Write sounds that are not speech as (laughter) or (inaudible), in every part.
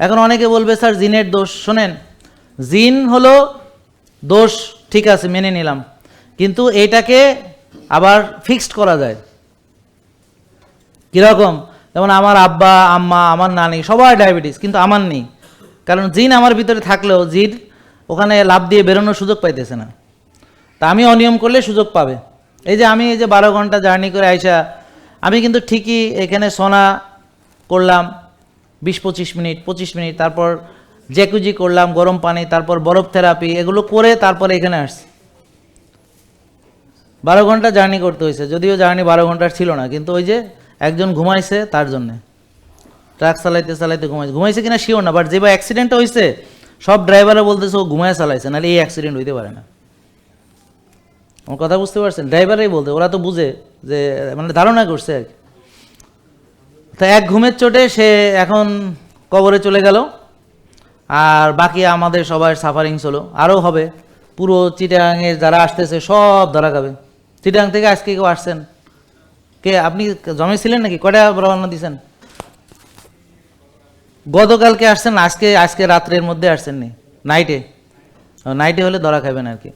এখন অনেকে বলবে, স্যার, জিনের দোষ। শোনেন, জিন হলো দোষ, ঠিক আছে, মেনে নিলাম। কিন্তু এটাকে আবার ফিক্সড করা যায়। কীরকম? যেমন আমার আব্বা, আম্মা, আমার নানি, সবার ডায়াবেটিস কিন্তু আমার নেই। কারণ জিন আমার ভিতরে থাকলেও জিন ওখানে লাভ দিয়ে বেরোনোর সুযোগ পাইতেছে না। তা আমি অনিয়ম করলে সুযোগ পাবে। এই যে আমি এই যে বারো ঘণ্টা জার্নি করে আইসা, আমি কিন্তু ঠিকই এখানে সোনা করলাম বিশ, পঁচিশ মিনিট পঁচিশ মিনিট, তারপর জ্যাকুজি করলাম, গরম পানি, তারপর বরফ থেরাপি এগুলো করে তারপর এখানে আসছি। বারো ঘণ্টা জার্নি করতে হয়েছে, যদিও জার্নি বারো ঘণ্টার ছিল না, কিন্তু ওই যে একজন ঘুমাইছে তার জন্যে। ট্রাক চালাইতে চালাইতে ঘুমাইছে। ঘুমাইছে কিনা শিওর না বাট যেবার অ্যাক্সিডেন্ট হয়েছে সব ড্রাইভাররা বলতেছে ও ঘুমায় চালাইছে, নাহলে এই অ্যাক্সিডেন্ট হইতে পারে না। আমার কথা বুঝতে পারছেন? ড্রাইভারই বলতে, ওরা তো বুঝে যে মানে ধারণা করছে আর কি। তা এক ঘুমের চোটে সে এখন কবরে চলে গেল। আর বাকি আমাদের সবার সাফারিংস হলো আরও হবে। পুরো চিটাগাংয়ের যারা আসতেছে সব ধরা খাবে। চিটাগাং থেকে আজকে কেউ আসছেন? কে, আপনি জমেছিলেন নাকি? কয়টা রওনা দিয়েছেন গতকালকে আসছেন, আজকে আজকে রাত্রের মধ্যে আসছেন নি নাইটে নাইটে হলে ধরা খাবেন আর কি।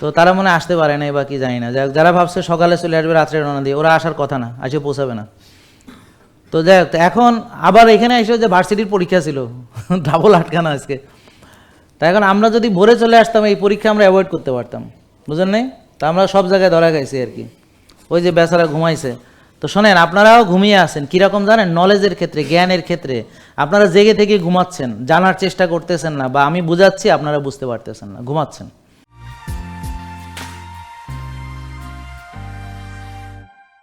তো তারা মনে আসতে পারে না বা কি জানি না। যারা ভাবছে সকালে চলে আসবে, রাত্রে রওনা দিয়ে, ওরা আসার কথা না আসে পৌঁছাবে না। তো যাই এখন আবার এখানে এসে যে ভার্সিটির পরীক্ষা ছিল (laughs) ডাবল আটকানো আজকে। তা এখন আমরা যদি ভোরে চলে আসতাম, এই পরীক্ষা আমরা অ্যাভয়েড করতে পারতাম, বুঝলেন নাই? তা আমরা সব জায়গায় ধরা গেছি আর কি। ওই যে বেচারা ঘুমাইছে। তো শোনেন, আপনারাও ঘুমিয়ে আছেন, কীরকম জানেন? নলেজের ক্ষেত্রে, জ্ঞানের ক্ষেত্রে, আপনারা জেগে থেকে ঘুমাচ্ছেন, জানার চেষ্টা করতেছেন না, বা আমি বুঝাচ্ছি, আপনারা বুঝতে পারতেছেন না, ঘুমাচ্ছেন।